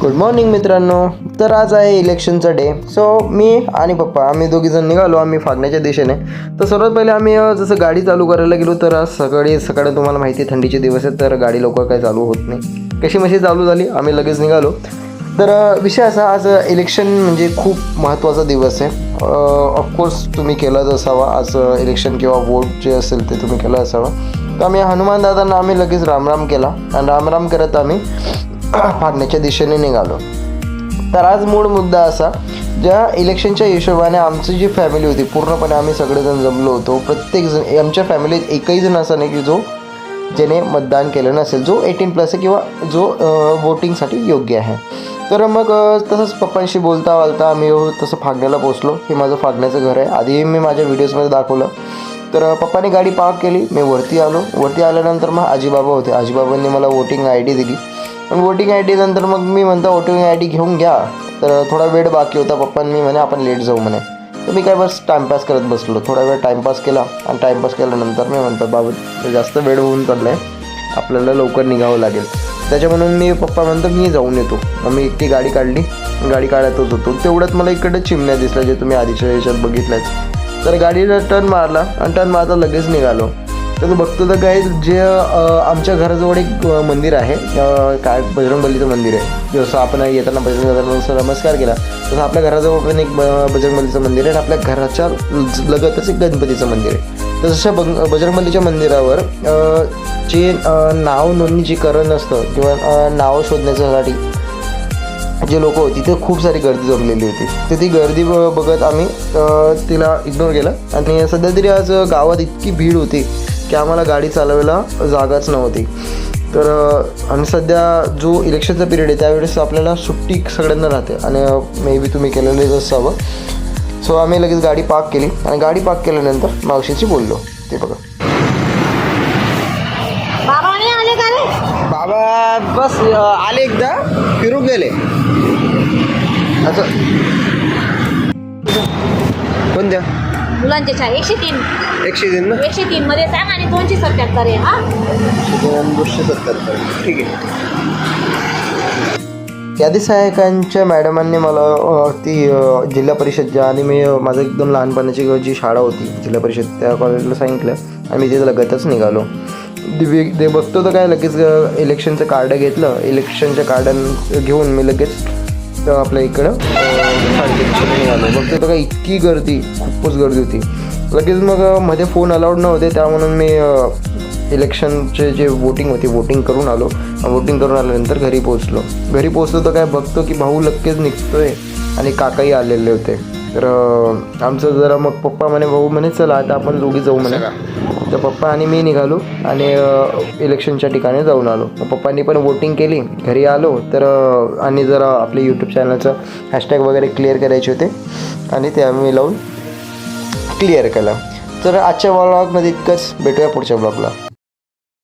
Good morning मित्रांनो. तर आज आहे इलेक्शनचा डे सो मी आणि पप्पा आम्ही दोघीजण निघालो आम्ही फागण्याच्या दिशेने. तर सर्वात पहिले आम्ही जसं गाडी चालू करायला गेलो तर आज सकाळी सकाळी तुम्हाला माहिती आहे थंडीचे दिवस आहेत तर गाडी लवकर काही चालू होत नाही. कशी मशी चालू झाली? आम्ही लगेच निघालो. तर विषय असा आज इलेक्शन म्हणजे खूप महत्त्वाचा दिवस आहे. ऑफकोर्स तुम्ही केलाच असावा. आज इलेक्शन किंवा वोट जे असेल ते तुम्ही केलं असावं. तर आम्ही हनुमान दादांना आम्ही लगेच रामराम केला. आणि रामराम करत आम्ही फागण्याच्या दिशेने निघालो. तर आज मूळ मुद्दा असा ज्या इलेक्शनच्या हिशोबाने आमची जी फॅमिली होती पूर्णपणे आम्ही सगळेजण जमलो होतो. प्रत्येकजण आमच्या फॅमिलीत एकही जण असा नाही की जो ज्याने मतदान केलं नसेल जो एटीन प्लस आहे किंवा जो वोटिंगसाठी योग्य आहे. तर मग तसंच पप्पांशी बोलता वालता आम्ही हो, तसं फागण्याला पोचलो. हे माझं फागण्याचं घर आहे. आधी मी माझ्या व्हिडिओजमध्ये दाखवलं. तर पप्पाने गाडी पार्क केली. मी वरती आलो. वरती आल्यानंतर मग आजीबाबा होते. आजीबाबांनी मला वोटिंग आय डी दिली. आणि वोटिंग आय डी नंतर मग मी म्हणतो वोटिंग आय डी घेऊन घ्या. तर थोडा वेळ बाकी होता पप्पा मी म्हणे आपण लेट जाऊ म्हणे. तर मी काय बस टाईमपास करत बसलो. थोडा वेळ टाईमपास केला आणि टाईमपास केल्यानंतर मी म्हणतो बाबा जास्त वेळ होऊन चालला आहे आपल्याला लवकर निघावं लागेल. त्याच्या म्हणून मी पप्पा म्हणतो मी जाऊन येतो. मग मी एकटी गाडी काढली. गाडी काढतच होतो. तेवढ्यात मला इकडे चिमण्या दिसल्या जे तुम्ही आधीच्या याच्यात बघितल्याच तर गाडीला टर्न मारला आणि टर्न मारता लगेच निघालो. तर बघतो तर काय जे आमच्या घराजवळ एक मंदिर आहे. काय बजरंगबलीचं मंदिर आहे. जसं आपण येताना बजरंग नमस्कार केला तसं आपल्या घराजवळ पण एक ब- बजरंगबलीचं मंदिर आहे आणि आपल्या घराच्या लगतच एक गणपतीचं मंदिर आहे. तर जशा बंग बजरंगबलीच्या मंदिरावर जे अ, नाव नोंदणीकरण असतं किंवा नाव शोधण्याच्यासाठी जे लोक होती ते खूप सारी गर्दी जमलेली होती. तर ती गर्दी ब- बघत आम्ही तिला इग्नोर केलं. आणि सध्या तरी आज गावात इतकी भीड होती की आम्हाला गाडी चालवायला जागाच नव्हती. तर आणि सध्या जो इलेक्शनचा पिरियड आहे त्यावेळेस आपल्याला सुट्टी सगळ्यांना राहते. आणि मे बी तुम्ही केलेलेच असावं सो आम्ही लगेच गाडी पार्क केली. आणि गाडी पार्क केल्यानंतर मावशीशी बोललो. ते बघा. बाबा नाही आले का रे? बाबा बस आले एकदा. फिरून गेले. असं कोणत्या मुलांचे छाय एकशे तीन. एकशे तीन ना? एकशे तीन मध्ये सांग आणि दोनशे सत्याहत्तर आहे हा. दोनशे सत्तर ठीक आहे. यादी सहायकांच्या मॅडमांनी मला अ, ती अ, जिल्हा परिषदच्या आणि मी अ, माझं एकदम लहानपणाची जी शाळा होती जिल्हा परिषद त्या कॉलेजला सांगितलं आणि मी तिथे लगतच निघालो. दिव्य ते बघतो तर काय लगेच अ, इलेक्शनचं कार्ड घेतलं. इलेक्शनच्या कार्ड घेऊन मी लगेच अ, आपल्या इकडं अ, शाळेच्या बघतो काय इतकी गर्दी खूपच गर्दी होती. लगेच मग मध्ये फोन अलाउड नव्हते त्या म्हणून मी इलेक्शनचे जे वोटिंग होती वोटिंग करून आलो. वोटिंग करून आल्यानंतर घरी पोहोचलो. घरी पोहोचलो तर काय बघतो की भाऊ लगेच निघतोय आणि काकाही आलेले होते. तर आमचं जरा मग पप्पा म्हणे भाऊ म्हणे चला आता आपण दोघी जाऊ म्हणे. तर पप्पा आणि मी निघालो आणि इलेक्शनच्या ठिकाणी जाऊन आलो. पप्पांनी पण वोटिंग केली. घरी आलो तर आणि जरा आपले यूट्यूब चॅनलचं हॅशटॅग वगैरे क्लिअर करायचे होते. आणि ते आम्ही लावून क्लिअर केलं. तर आजच्या ब्लॉगमध्ये इतकंच. भेटूया पुढच्या ब्लॉगला